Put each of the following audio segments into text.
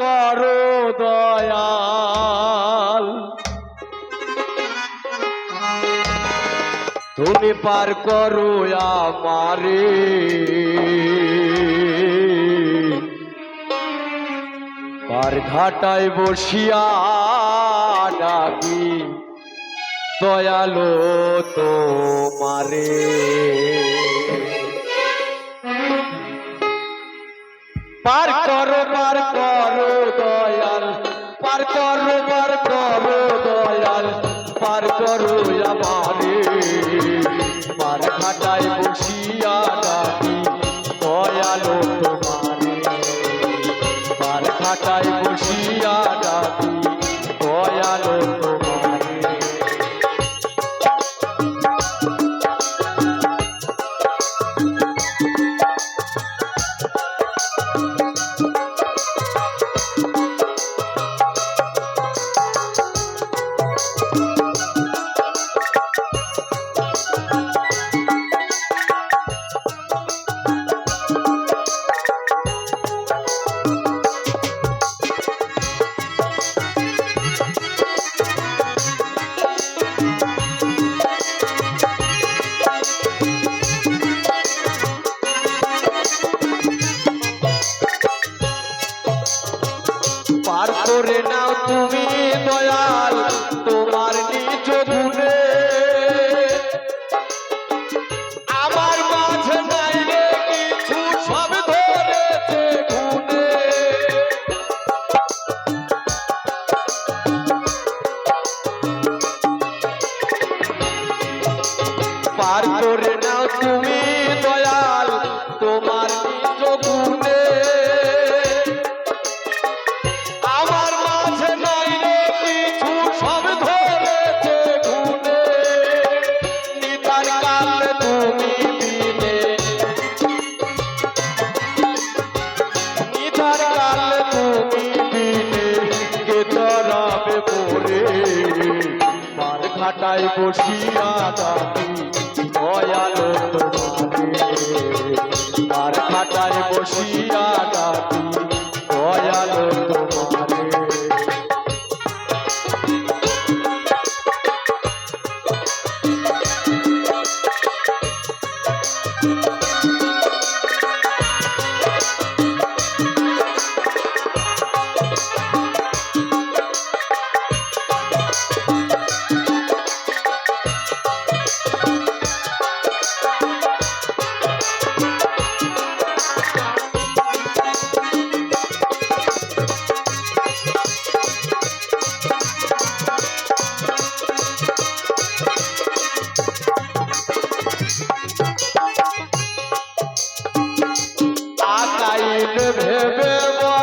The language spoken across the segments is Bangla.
করো দয়াল। তুমি পার করো আমারে। পার ঘাটায় বসিয়া ডাকি, দয়ালো তোমারে। পার করো পার করো করো তুমি দয়াল, তোমার নিজ গুণে। আমার মাঝে নাই কিছু, সব ধরেছে পার করে নাও তুমি তরাবে পার ঘাটায় বসিয়া ডাকি দয়াল তোমারে পার ঘাটায় বসিয়া ডাকি দয়াল তোমারে ভেবে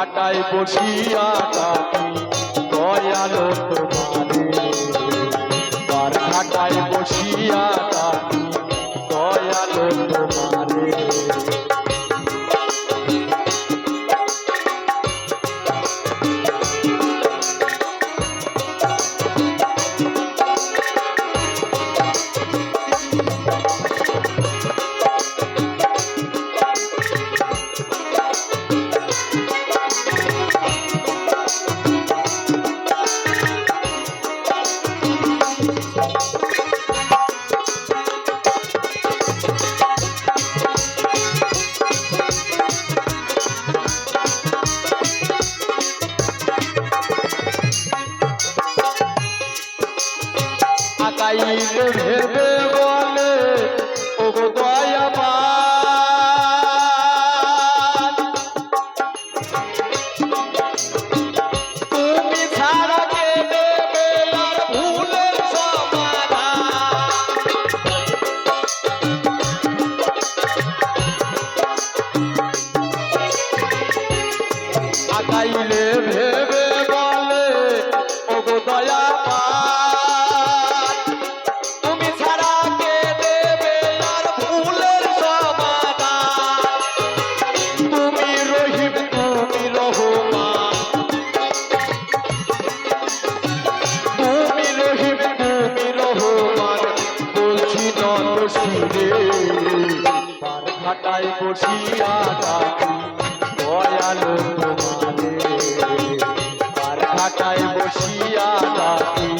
ঘাটায় বসিয়া কাটি দয়ালো তোমারে। পার ঘাটায় বসিয়া কাটি দয়ালো তোমারে। আকাইল ভেবে বলে। বসিয়া ডাকি দয়ালো তোমারে আর ঘাটায় বসিয়া ডাকি